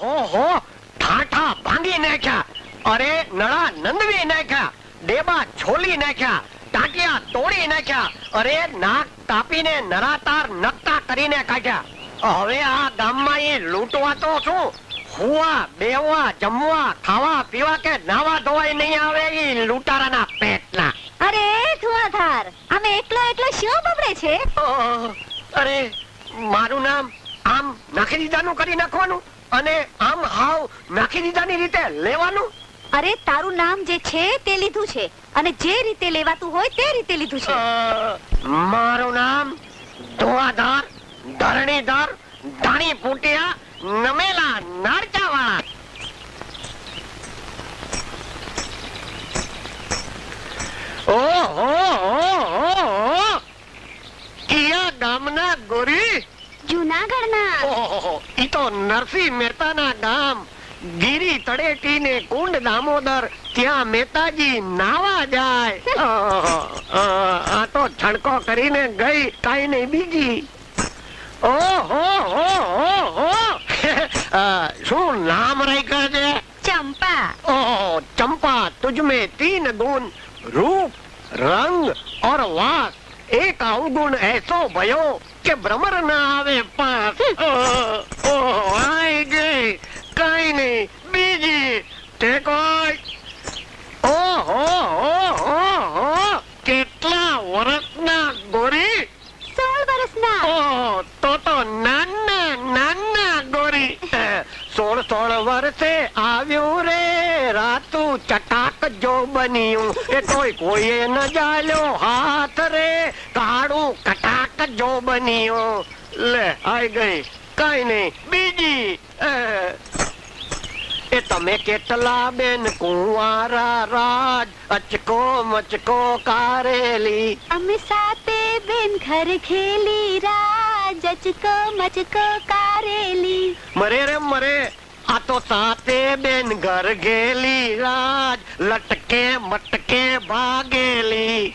ઓહો હો ઠાઠા ભાંગી નાખ્યા. અરે નળા નંદવી નાખ્યા. ડેબા છોલી નાખ્યા. ટાંટિયા તોડી નાખ્યા. અરે નાક કાપીને નરાતાર નકતા કરીને કાઢ્યા. હવે આ ગામમાં એ લૂંટવા તો શું? હુવા બેવા જમવા ખાવા પીવા કે નાવા ધોવાય નહીં આવે એ લૂંટારાના પેટના. અરે ધુઆધાર અમે એકલો એકલો શું બબડે છે? અરે મારું નામ આમ નાખી દીધાનું કરી નાખવાનું? અને આમ હાવ નાખી દીધાની રીતે લેવાનું? અરે તારું નામ જે છે તે લીધું છે. અને જે રીતે લેવાતું હોય તે રીતે લીધું છે. મારું નામ ધોવાધાર ધરણીધર ધાણી ફૂટિયા નમેલા નારચાવાળા ઓહો કિયા ગામના ગોરી? જુનાગઢના ઓહો ઈ તો નરસિંહ મહેતાના ગામ ગીરી તળેટી ને કુંડ દામોદર ત્યાં મહેતાજી નાવા જાય ઓહો, અ, આ તો છણકો કરીને ગઈ કાઈ નહીં બીજી ઓહો હો હો હો અ, શું નામ રાખ્યા છે ચંપા ओह चंपा तुझ में तीन गुण रूप रंग और वास एक अवगुण ऐसो भयो કે ભ્રમર ના આવે પાસ ઓહ, આઈ ગઈ. કઈ નહીં. બીજી. તે કોઈ. ઓહો હો હો કેટલા વર્ષના ગોરી? સોળ વર્ષના ઓહ, તો તો નાના નાના ગોરી. સોળ સોળ વર્ષે આવ્યું રે રાતું ચટાક જો બન્યું એ કોઈ કોઈએ ન જાલ્યો હાથ રે કાળું કટાક જો બન્યું લે આઈ ગઈ કઈ નહીં બીજી અ, એ તમે કેટલા બેન કુંવારા રાજ અચકો મચકો કારેલી અમે સાતે બેન ઘર ખેલી રાજ અચકો મચકો કારેલી મરે રે મરે આ તો સાતે બેન ઘર ગેલી રાજ લટકે મટકે ભાગેલી.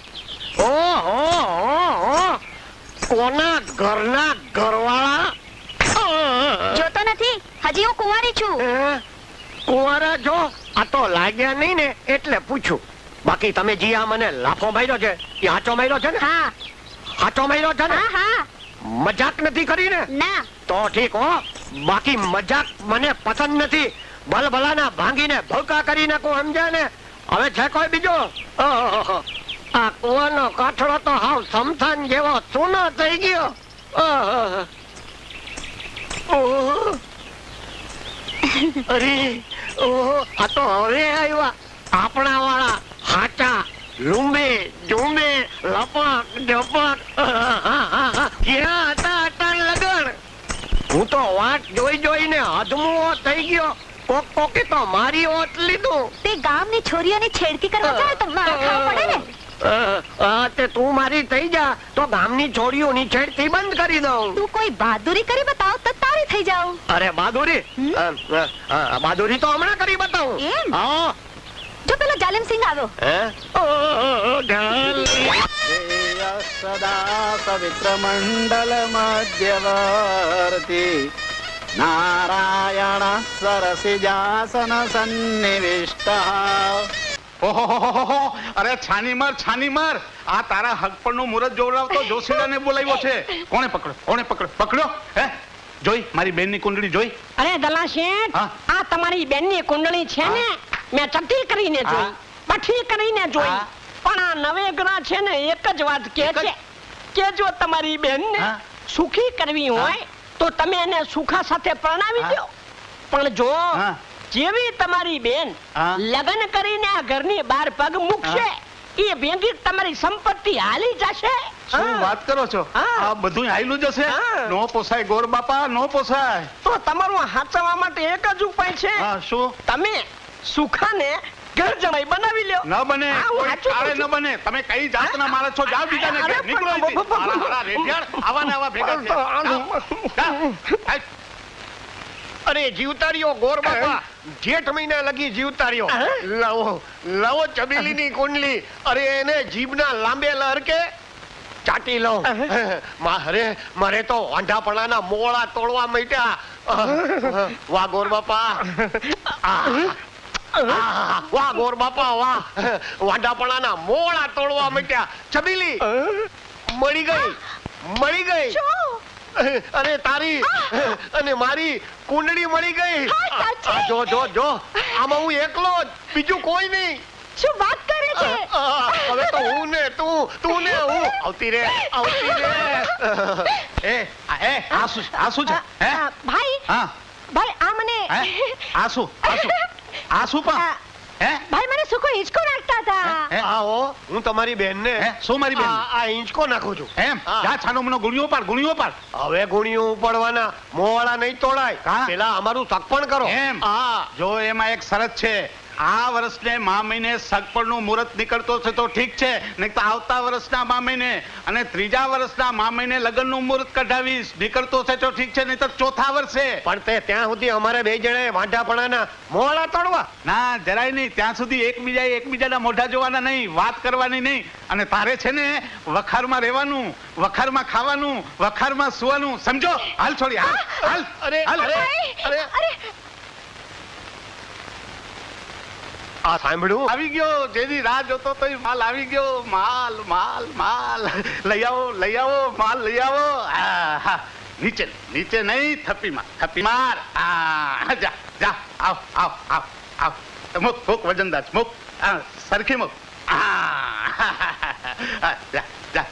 ઓ હો કોના ઘરના ઘરવાળા? જોતો નથી? હજી હું કુંવારી છું. હે? કુંવારા જો? આ તો લાગ્યા નહીં ને એટલે પૂછું. બાકી તમે જી આ મને લાફો માર્યો છે એ હાચો માર્યો છે ને? હા. હાચો માર્યો છે ને? હા હા. મજાક નથી કરી ને? ના. તો ઠીક હો. બાકી મજાક મને પસંદ નથી. ભલભલાના ભાંગીને ભૂકા કરી નાખું, સમજ્યા ને? હવે છે કોઈ બીજો? આ કુવાનો કાઠડો તો હાવ સમથાન જેવો સૂનો થઈ ગયો. આપણા વાળા હાચા, લુંબે જુંબે લપક ડપક હું તો વાટ જોઈ જોઈને અધમુઓ થઈ ગયો. કોક કોકે તો મારી ઓટ લીધું. તે ગામની છોરીઓની છેડતી કરવા જાય તો માર ખાવા પડે ને. તે તું મારી થઈ જા તો ગામની છોડીઓની છેડતી બંધ કરી દઉં. તું કોઈ બહાદુરી કરી બતાવ તો તારી થઈ જાઉં. અરે બહાદુરી? બહાદુરી તો હમણાં કરી બતાવું. એમ? હા. જો પેલો જાલિમ સિંહ આવ્યો. હે? सदा पवित्रमण्डलमध्यवर्ति नारायणः सरसिजासनसन्निविष्टः ઓહોહોહોહો અરે છાની માર છાની માર આ તારા હક પરનું મુહૂર્ત જોવડાવતો જોશીલાને બોલાવ્યો છે કોને પકડો કોને પકડો પકડ્યો હે જોઈ મારી બેનની કુંડળી જોઈ। અરે દલા શેઠ આ તમારી બેનની કુંડળી છે ને મેં ચટ્ટી કરીને જોઈ પઠી કરીને જોઈ. પણ આ નવેગરા છે ને એક જ વાત કે છે. કે જો તમારી બહેનને સુખી કરવી હોય તો તમે એને સુખા સાથે પરણાવી દો. પણ જો જેવી તમારી બેન લગ્ન કરીને આ ઘરની બહાર પગ મૂકશે એ ભેગી તમારી સંપત્તિ હાલી જશે. શું. વાત કરો છો. આ બધું હાયલું જશે. નો પોસાય ગોર બાપા નો પોસાય. તો તમારું હાચવા માટે એક જ ઉપાય છે. શું? તમે સુખાને ઘર જમાઈ બનાવી લ્યો. ન બને. કાળે ન બને. તમે કઈ જાતના માણસ છો જાઓ બીજાને ઘેર. નીકળો અહીંથી. હારા, રેઢિયાળ, આવા ને આવા ભેગા છે. અરે જીવતારીઓ ગોર બાપા. જેઠ મહિના લગી જીવતારીઓ લાવો લાવો ચમેલીની કુંડલી. અરે એને જીભના લાંબે લહરકે ચાટી લઉં મારે મારે તો વાંઢાપણાના મોળા તોડવા માંડ્યા. વાહ ગોર બાપા. વાહ ગોર બાપા વાહ વાંઢાપણાના મોળા તોડવા માંડ્યા છબીલી મળી ગઈ મળી ગઈ અરે તારી અને મારી કુંડળી મળી ગઈ. હા, સાચી? આ જો જો જો. આમાં હું એકલો જ બીજું કોઈ નહીં. શું વાત કરે છે? હવે તો હું ને તું તું ને હું. આવતી રે આવતી રે. એ એ આ શું આ શું છે? હે? ભાઈ. હા. ભાઈ આ મને હે? આ શું? આ શું? આ શું પણ હે ભાઈ મને સુકો હિંચકો નાખતા હતા હે? આવો હું તમારી બેન ને હે? શું મારી બેન? આ હિંચકો નાખું છું એમ હા. જા છાનો મનો ગુણ્યો પાડ ગુણ્યો પાડ હવે ગુણિયું ઉપાડવાના મોવાળા નહીં તોડાય હા? પેલા અમારું સગપણ કરો એમ? હા જો એમાં એક શરત છે આ વર્ષને મા મહિને સગપણનું મુહૂર્ત નીકળતો છે તો ઠીક છે. નહીં તો આવતા વર્ષના મા મહિને અને ત્રીજા વર્ષના મા મહિને લગ્નનું મુહૂર્ત કઢાવીશ. નીકળતો છે તો ઠીક છે નહીં તો ચોથા વર્ષે. પણ તે ત્યાં સુધી અમારે બે જણાએ વાંઢાપણાના મોવાળા તોડવા. ના જરાય નહીં. ત્યાં સુધી એકબીજા એકબીજાના મોઢા જોવાના નહીં. વાત કરવાની નહીં. અને તારે છે ને વખારમાં રહેવાનું વખારમાં ખાવાનું વખારમાં સુવાનું. સમજો? હાલ છોડી હાલ હાલ. અરે અરે અરે અરે આ સાંભળ્યું. આવી ગયો જેની રાહ જોતો તો માલ આવી ગયો. માલ માલ માલ. લઈ આવો લઈ આવો માલ લઈ આવો. હા. નીચે નીચે નહીં થપ્પીમાં થપ્પી માર આ, જા જા આવ આવ આવ આવ. મુક મુક વજનદાર મુક. સરખી મુક. હા જા જા.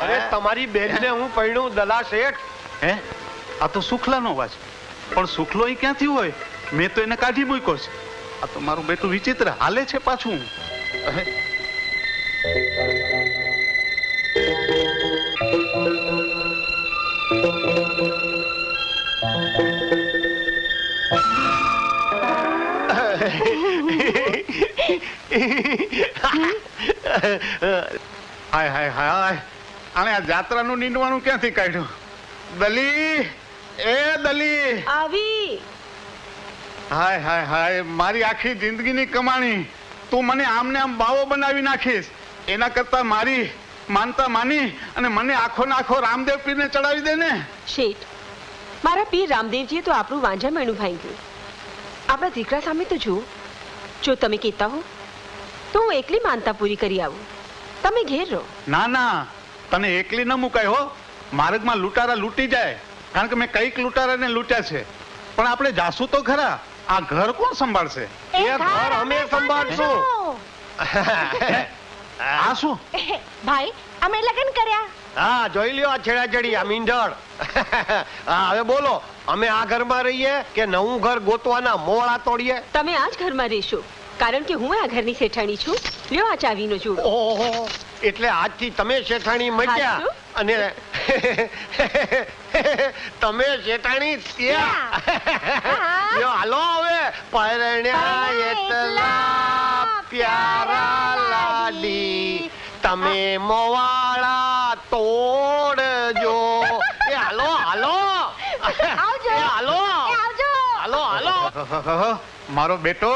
અરે તમારી બેનને હું પડ્યું દલા શેઠ. હે? આ તો સુખલાનો અવાજ. પણ સુખલો અહીં ક્યાંથી હોય? મેં તો એને કાઢી મૂક્યો છે. આ તો મારું બેટું વિચિત્ર હાલે છે પાછું. હાય હાય હાય. આને આ જાત્રાનું નીંદવાનું ક્યાંથી કાઢ્યું? દલી! એ દલી આવી. હાય હાય હાય મારી આખી જિંદગીની કમાણી. તું મને આમને આમ બાવો બનાવી નાખીશ. એના કરતા મારી માનતા માની અને મને આખો નાખો રામદેવ પીરને ચડાવી દે ને શેઠ મારા પીર રામદેવજીએ તો આપણું વાંઝા મેણું ભાંગ્યું. આપણા દીકરા સામે તો જુઓ. જો તમે કહેતા હો તો હું એકલી માનતા પૂરી કરી આવું. તમે ઘેર રહો. ના ના તને એકલી ન મુકાય હો. માર્ગમાં લૂંટારા લૂંટી જાય. કારણ કે મેં કંઈક લૂંટારાને લૂંટ્યા છે. પણ આપણે જાસુ તો ખરા. આ ઘર કોણ સંભાળશે? એ ઘર અમે સંભાળશું. આ શું? ભાઈ અમે લગ્ન કર્યા. હા જોઈ લ્યો આ છેડાછેડી આ મીંઢળ. હા હવે બોલો અમે આ ઘરમાં રહીએ કે નવું ઘર ગોતવાના મોળા તોડીએ? તમે આ જ ઘરમાં રહેશો કારણ કે હું આ ઘરની શેઠાણી છું. લ્યો આ ચાવીનો જોડો. ઓહો એટલે આજથી તમે શેઠાણી મળ્યા અને તમે શેઠાણી ત્યાં હાલો હવે પરણ્યા એટલા પ્યારા લાડી તમે મોવાળા તોડજો એ હાલો હાલો આવજો. હાલો આવજો હાલો હાલો મારો બેટો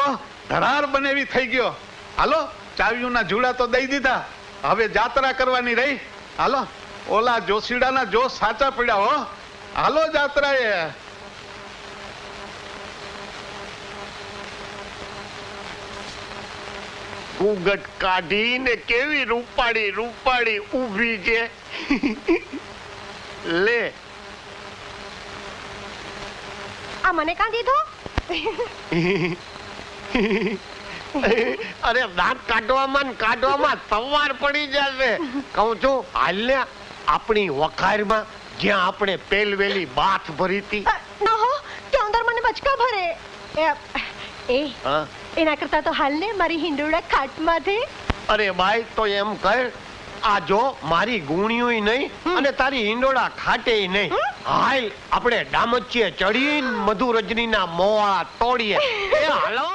ધરાર બનેવી થઈ ગયો હાલો ચાવીઓના જુડા તો દઈ દીધા હવે જાત્રા કરવાની રહી હાલો ઓલા જોશીડાના જો સાચા પડ્યા હો. હાલો જાત્રાએ. કાઢી કાઢીને કેવી રૂપાળી રૂપાળી ઊભી છે. લે. આ મને કાં દીધો? અરે દાંત કાઢવામાં કાઢવામાં સવાર પડી જશે. કહું છું હાલ ને આપણી વખારમાં જ્યાં આપણે પેલવેલી બાથ ભરી હતી ના હો અંદર મને બચકા ભરે. એ, એના કરતા તો હાલને મારી હિંડોળા ખાટમાંથી. અરે બાઈ તો એમ કર આ જો મારી ગુણ્યુંય નહીં અને તારી હિંડોળા ખાટેય નહીં. હાલ આપણે ડામચીએ ચડીને મધુ રજનીના મોળા તોડીએ. એ હાલો.